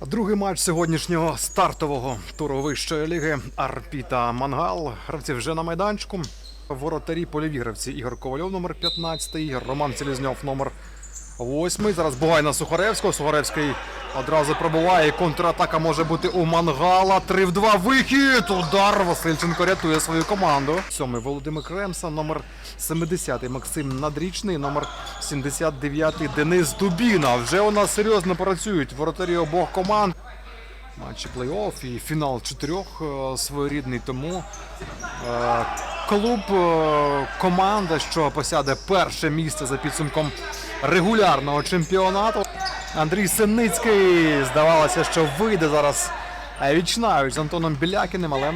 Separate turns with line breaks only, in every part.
Другий матч сьогоднішнього стартового туру вищої ліги Арпіта Мангал. Гравці вже на майданчику. Воротарі полівігравці Ігор Ковальов, номер 15, Роман Селізньов, номер 8. Зараз Бугай на Сухаревського. Сухаревський одразу пробуває. Контратака може бути у Мангала. 3 в 2 вихід. Удар. Васильченко рятує свою команду. Сьомий Володимир Кремса, номер 70 Максим Надрічний, номер 79 Денис Дубіна. Вже у нас серйозно працюють воротарі обох команд. Матчі плей-офф і фінал чотирьох е, своєрідний. Тому е, клуб, е, команда, що посяде перше місце за підсумком регулярного чемпіонату. Андрій Синицький здавалося, що вийде зараз е, вічнавіч з Антоном Білякіним, але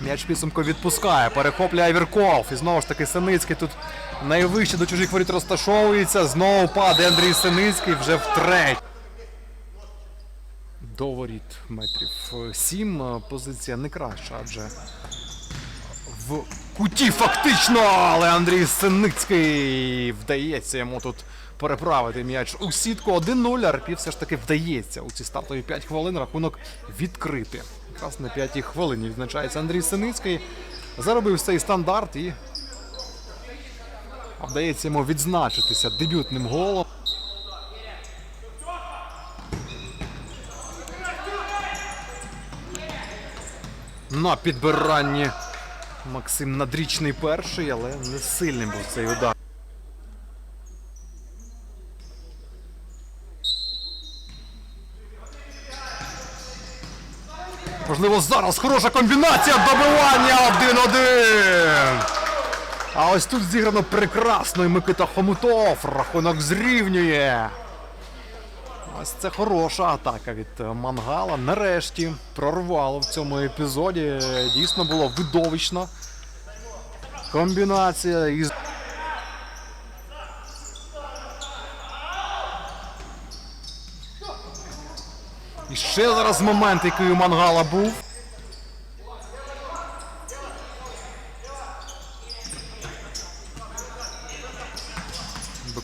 м'яч підсумку відпускає. Перехоплює Айвірков. І знову ж таки Синицький тут найвище до чужих воріт розташовується. Знову падає Андрій Синицький вже втретє. До воріт метрів 7. Позиція не краща, адже куті фактично, але Андрій Синицький вдається йому тут переправити м'яч у сітку 1-0. Арпі все ж таки вдається у ці стартові 5 хвилин рахунок відкрити. Якраз на 5 хвилині відзначається Андрій Синицький. Заробив цей стандарт і вдається йому відзначитися дебютним голом. На підбиранні Максим Надрічний перший, але не сильним був цей удар. Можливо, зараз хороша комбінація добивання 1-1. А ось тут зіграно прекрасно і Микита Хомутов. Рахунок зрівнює. Ось це хороша атака від е, Мангала. Нарешті прорвало в цьому епізоді. Дійсно було видовищно. Комбінація із. І ще зараз момент, який у Мангала був.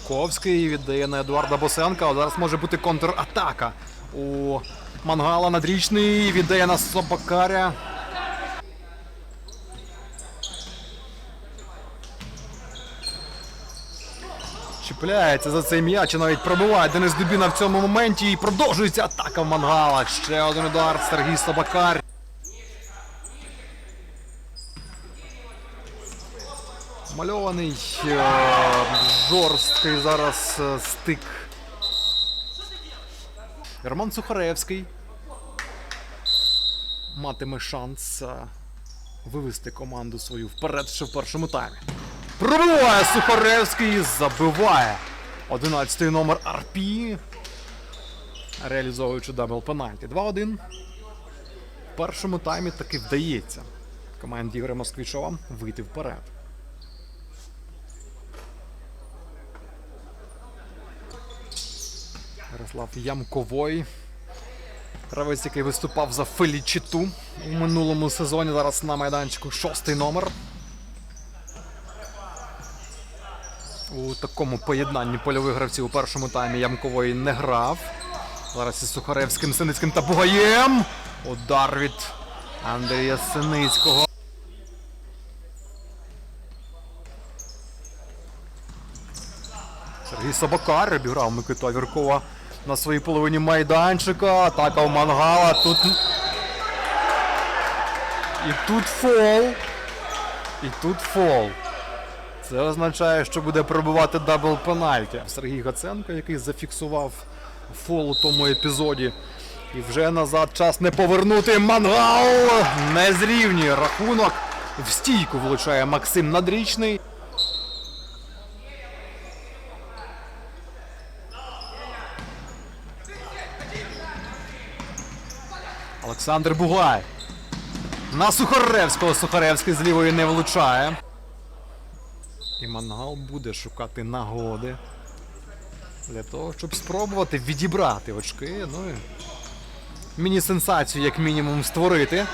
Биковський віддає на Едуарда Босенка. А Зараз може бути контратака. У Мангала надрічний віддає на Собакаря. Чіпляється за цей м'яч і навіть пробиває Денис Дубіна в цьому моменті. І продовжується атака в Мангала. Ще один удар Сергій Собакар. Мальований е, жорсткий зараз е, стик. Роман Сухаревський матиме шанс е, вивести команду свою вперед ще в першому таймі. Пробиває Сухаревський забиває. 11-й номер Арпі. Реалізовуючи дабл пенальті. 2-1. В першому таймі таки вдається команді Ігоря Москвичова вийти вперед. Ярослав Ямковой. Гравець, який виступав за Фелічіту у минулому сезоні. Зараз на майданчику шостий номер. У такому поєднанні польових гравців у першому таймі Ямкової не грав. Зараз із Сухаревським, Синицьким та Бугаєм. Удар від Андрія Синицького. Сергій Собакар обіграв Микиту Авіркова на своїй половині майданчика. Атака у Мангала. Тут. І тут фол. І тут фол. Це означає, що буде пробивати дабл пенальті. Сергій Гаценко, який зафіксував фол у тому епізоді. І вже назад час не повернути. Мангал не зрівнює рахунок. В стійку влучає Максим Надрічний. Олександр Бугай. На Сухаревського. Сухаревський з лівої не влучає. І Мангал буде шукати нагоди для того, щоб спробувати відібрати очки. Ну і міні-сенсацію, як мінімум, створити.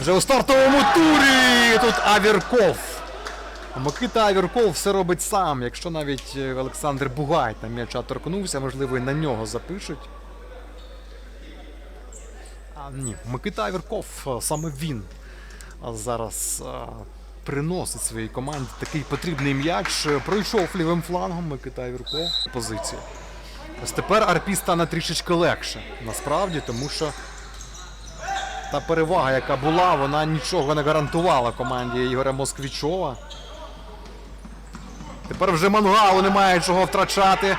Вже у стартовому турі тут Авірков. Микита Авірков все робить сам. Якщо навіть Олександр Бугай там м'яча торкнувся, можливо, і на нього запишуть. Ні, Микита Авірков, а, саме він зараз приносить своїй команді такий потрібний м'яч. Е, Пройшов лівим флангом Микита Авірков позицію. Ось тепер Арпі стане трішечки легше, насправді, тому що та перевага, яка була, вона нічого не гарантувала команді Ігоря Москвічова. Тепер вже Мангалу немає чого втрачати.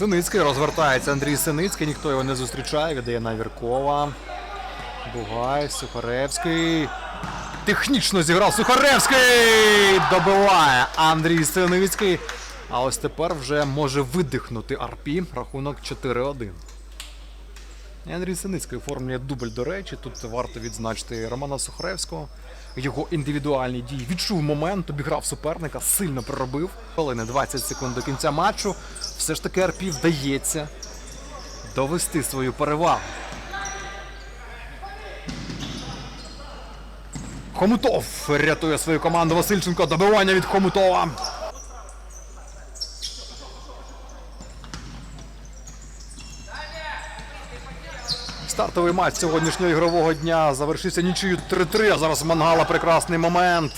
Синицький розвертається Андрій Синицький, ніхто його не зустрічає, віддає Навіркова. Бугай, Сухаревський. Технічно зіграв Сухаревський! Добиває Андрій Синицький. А ось тепер вже може видихнути Арпі. Рахунок 4-1. Андрій Синицький оформлює дубль до речі. Тут варто відзначити Романа Сухаревського. Його індивідуальні дії відчув момент, обіграв суперника, сильно проробив. Хвилини 20 секунд до кінця матчу. Все ж таки Арпі вдається довести свою перевагу. Хомутов рятує свою команду Васильченко. Добивання від Хомутова. Стартовий матч сьогоднішнього ігрового дня завершився нічию 3-3. А зараз Мангала прекрасний момент.